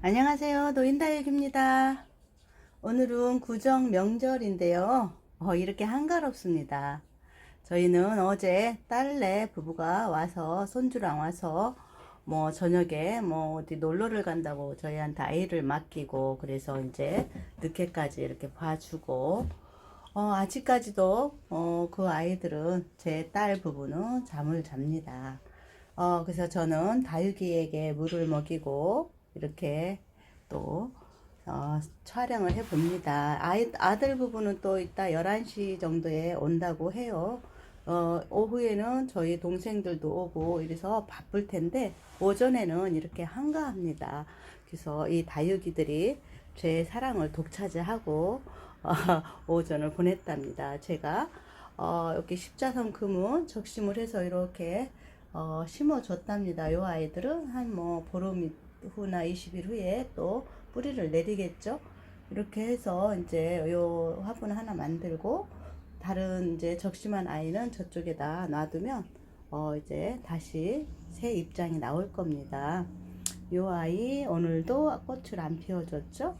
안녕하세요. 노인다육입니다. 오늘은 구정 명절인데요. 어, 이렇게 한가롭습니다. 저희는 어제 딸네 부부가 와서 손주랑 와서 뭐 저녁에 뭐 어디 놀러를 간다고 저희한테 아이를 맡기고 그래서 이제 늦게까지 이렇게 봐주고 어, 아직까지도 어, 그 아이들은 제 딸 부부는 잠을 잡니다. 어, 그래서 저는 다육이에게 물을 먹이고 이렇게 또 어, 촬영을 해 봅니다. 아들 부부는 또 이따 11시 정도에 온다고 해요. 어, 오후에는 저희 동생들도 오고 이래서 바쁠 텐데 오전에는 이렇게 한가합니다. 그래서 이 다육이들이 제 사랑을 독차지하고 어, 오전을 보냈답니다. 제가 어, 이렇게 십자선 금은 적심을 해서 이렇게 어, 심어줬답니다. 요 아이들은 한 뭐 보름 후나 20일 후에 또 뿌리를 내리겠죠. 이렇게 해서 이제 요 화분 하나 만들고 다른 이제 적심한 아이는 저쪽에다 놔두면 어 이제 다시 새 입장이 나올 겁니다. 요 아이 오늘도 꽃을 안 피워줬죠.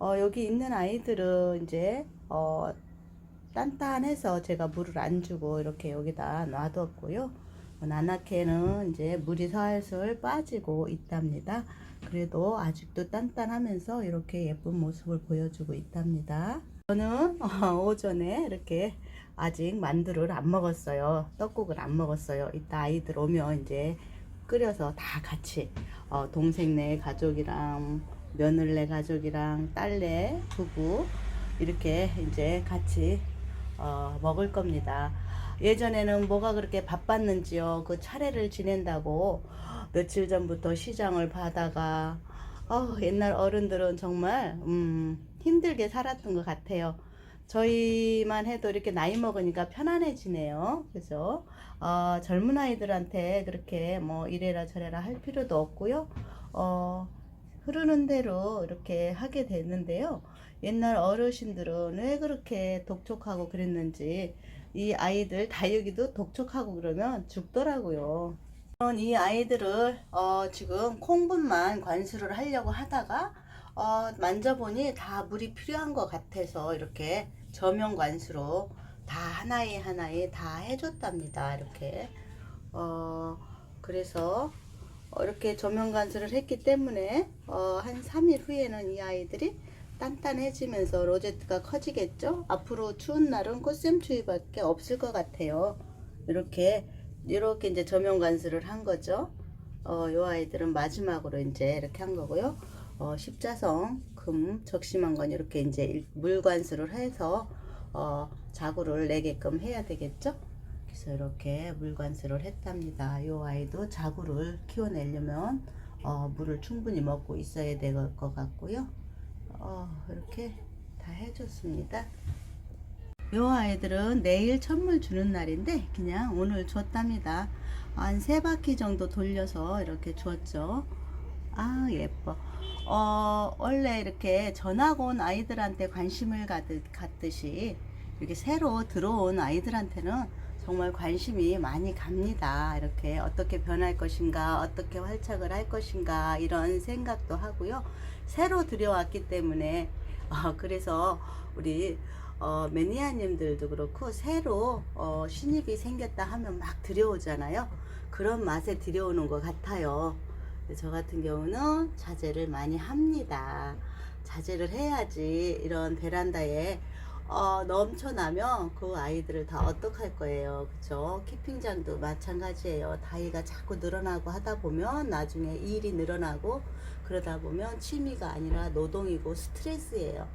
어 여기 있는 아이들은 이제 어 단단해서 제가 물을 안 주고 이렇게 여기다 놔뒀고요. 나나케는 이제 물이 살슬 빠지고 있답니다. 그래도 아직도 단단하면서 이렇게 예쁜 모습을 보여주고 있답니다. 저는 어, 오전에 이렇게 아직 만두를 안 먹었어요. 떡국을 안 먹었어요. 이따 아이들 오면 이제 끓여서 다 같이 어, 동생네 가족이랑 며느리네 가족이랑 딸네 부부 이렇게 이제 같이 어, 먹을 겁니다. 예전에는 뭐가 그렇게 바빴는지요. 그 차례를 지낸다고 며칠 전부터 시장을 봐다가 어, 옛날 어른들은 정말 음, 힘들게 살았던 것 같아요. 저희만 해도 이렇게 나이 먹으니까 편안해지네요. 그래서 어, 젊은 아이들한테 그렇게 뭐 이래라 저래라 할 필요도 없고요. 어, 흐르는 대로 이렇게 하게 되는데요. 옛날 어르신들은 왜 그렇게 독촉하고 그랬는지 이 아이들 다육이도 독촉하고 그러면 죽더라고요. 이 아이들을 어, 지금 콩분만 관수를 하려고 하다가 어, 만져보니 다 물이 필요한 것 같아서 이렇게 저명 관수로 다 하나에 하나에 다 해줬답니다. 이렇게 어, 그래서 어, 이렇게 조명 관수를 했기 때문에 어, 한 3일 후에는 이 아이들이 단단해지면서 로제트가 커지겠죠? 앞으로 추운 날은 꽃샘추위밖에 없을 것 같아요. 이렇게 이렇게 이제 조명 관수를 한 거죠. 어, 요 아이들은 마지막으로 이제 이렇게 한 거고요. 어, 십자성 금 적심한 건 이렇게 이제 일- 물 관수를 해서 어, 자구를 내게끔 해야 되겠죠? 그래서 이렇게 물 관수를 했답니다. 요 아이도 자구를 키워내려면 어, 물을 충분히 먹고 있어야 될 것 같고요. 어, 이렇게 다 해줬습니다. 요 아이들은 내일 선물 주는 날인데 그냥 오늘 줬답니다. 한 세 바퀴 정도 돌려서 이렇게 줬죠. 아 예뻐. 어 원래 이렇게 전학 온 아이들한테 관심을 가듯 갖듯이 이렇게 새로 들어온 아이들한테는 정말 관심이 많이 갑니다. 이렇게 어떻게 변할 것인가, 어떻게 활착을 할 것인가 이런 생각도 하고요. 새로 들여왔기 때문에 어, 그래서 우리 어, 매니아님들도 그렇고 새로 어, 신입이 생겼다 하면 막 들여오잖아요. 그런 맛에 들여오는 것 같아요. 저 같은 경우는 자제를 많이 합니다. 자제를 해야지 이런 베란다에 어, 넘쳐나면 그 아이들을 다 어떡할 거예요. 그쵸? 키핑장도 마찬가지예요. 다이가 자꾸 늘어나고 하다 보면 나중에 일이 늘어나고 그러다 보면 취미가 아니라 노동이고 스트레스예요.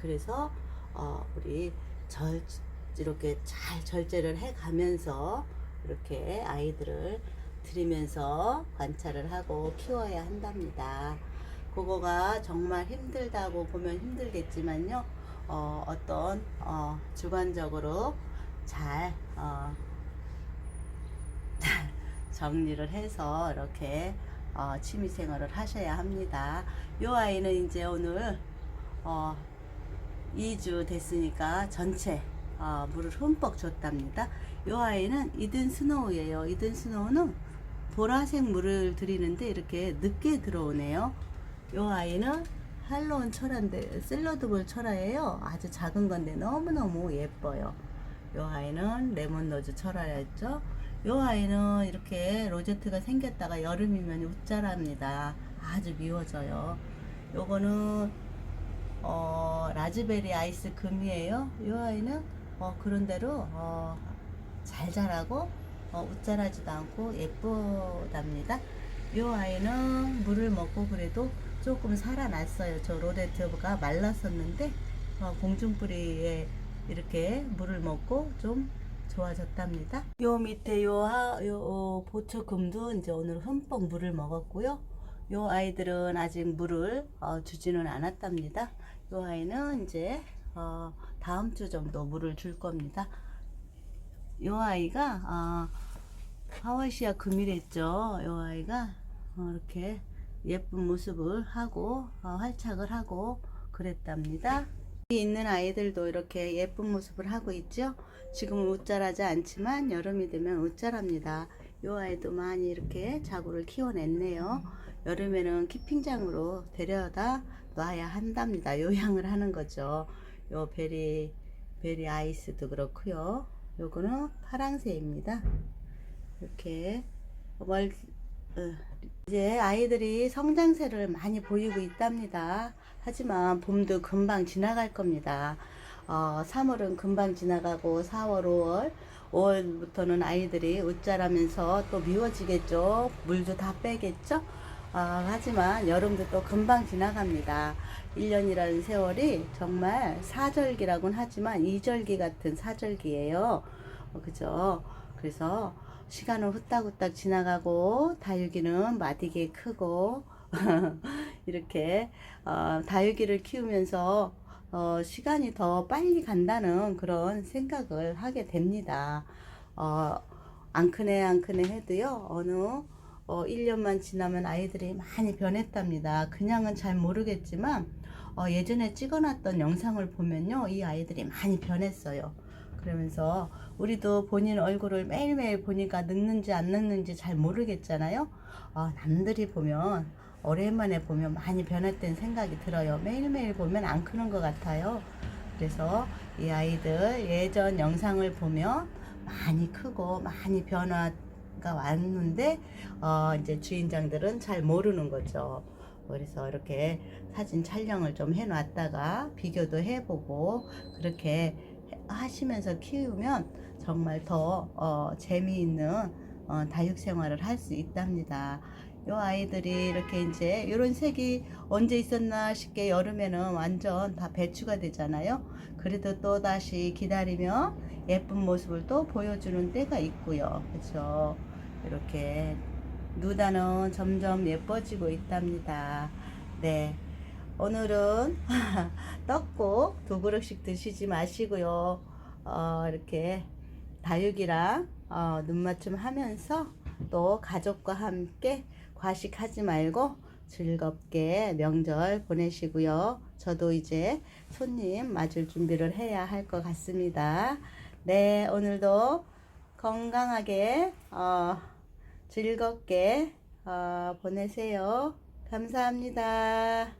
그래서 어, 우리 절 이렇게 잘 절제를 해 가면서 이렇게 아이들을 들이면서 관찰을 하고 키워야 한답니다. 그거가 정말 힘들다고 보면 힘들겠지만요. 어, 어떤 어, 주관적으로 잘 어, 잘 정리를 해서 이렇게 어, 취미 생활을 하셔야 합니다. 요 아이는 이제 오늘 어, 2주 됐으니까 전체 어, 물을 흠뻑 줬답니다. 이 아이는 이든 스노우예요. 이든 스노우는 보라색 물을 드리는데 이렇게 늦게 들어오네요. 요 아이는 할로운 철화인데 샐러드볼 철화예요. 아주 작은 건데 너무너무 예뻐요. 요 아이는 레몬로즈 철화였죠. 요 아이는 이렇게 로제트가 생겼다가 여름이면 웃자랍니다. 아주 미워져요. 요거는 어, 라즈베리 아이스 금이에요. 요 아이는 어, 그런대로 어, 잘 자라고 어, 웃자라지도 않고 예쁘답니다. 요 아이는 물을 먹고 그래도 조금 살아났어요. 저 로데트가 말랐었는데 어, 공중뿌리에 이렇게 물을 먹고 좀 좋아졌답니다. 요 밑에 요, 하, 요 어, 보초금도 이제 오늘 흠뻑 물을 먹었고요. 요 아이들은 아직 물을 어, 주지는 않았답니다. 요 아이는 이제 어, 다음 주 정도 물을 줄 겁니다. 요 아이가 어, 하와시아 금이랬죠. 요 아이가 어, 이렇게 예쁜 모습을 하고 어, 활착을 하고 그랬답니다. 여기 있는 아이들도 이렇게 예쁜 모습을 하고 있죠. 지금은 웃자라지 않지만 여름이 되면 웃자랍니다. 요 아이도 많이 이렇게 자구를 키워냈네요. 여름에는 키핑장으로 데려다 놔야 한답니다. 요양을 하는 거죠. 요 베리 베리 아이스도 그렇고요. 요거는 파랑새입니다. 이렇게 멀 어, 이제 아이들이 성장세를 많이 보이고 있답니다. 하지만 봄도 금방 지나갈 겁니다. 어, 3월은 금방 지나가고 4월, 5월, 5월부터는 아이들이 웃자라면서 또 미워지겠죠. 물도 다 빼겠죠. 아, 하지만 여름도 또 금방 지나갑니다. 1년이라는 세월이 정말 사절기라고는 하지만 이절기 같은 사절기예요. 어, 그죠? 그래서 시간은 후딱후딱 지나가고 다육이는 마디게 크고 이렇게 어, 다육이를 키우면서 어, 시간이 더 빨리 간다는 그런 생각을 하게 됩니다. 어, 안 크네 안 크네 해도요 어느 어, 1년만 지나면 아이들이 많이 변했답니다. 그냥은 잘 모르겠지만 어, 예전에 찍어놨던 영상을 보면요 이 아이들이 많이 변했어요. 그러면서 우리도 본인 얼굴을 매일매일 보니까 늙는지 안 늙는지 잘 모르겠잖아요. 어, 남들이 보면 오랜만에 보면 많이 변했다는 생각이 들어요. 매일매일 보면 안 크는 것 같아요. 그래서 이 아이들 예전 영상을 보면 많이 크고 많이 변화가 왔는데 어, 이제 주인장들은 잘 모르는 거죠. 그래서 이렇게 사진 촬영을 좀 해놨다가 비교도 해보고 그렇게 하시면서 키우면 정말 더 어, 재미있는 어, 다육 생활을 할 수 있답니다. 요 아이들이 이렇게 이제 이런 색이 언제 있었나 싶게 여름에는 완전 다 배추가 되잖아요. 그래도 또 다시 기다리며 예쁜 모습을 또 보여주는 때가 있고요. 그렇죠. 이렇게 누다는 점점 예뻐지고 있답니다. 네. 오늘은 떡국 두 그릇씩 드시지 마시고요. 어, 이렇게 다육이랑 어, 눈맞춤 하면서 또 가족과 함께 과식하지 말고 즐겁게 명절 보내시고요. 저도 이제 손님 맞을 준비를 해야 할 것 같습니다. 네, 오늘도 건강하게 어, 즐겁게 어, 보내세요. 감사합니다.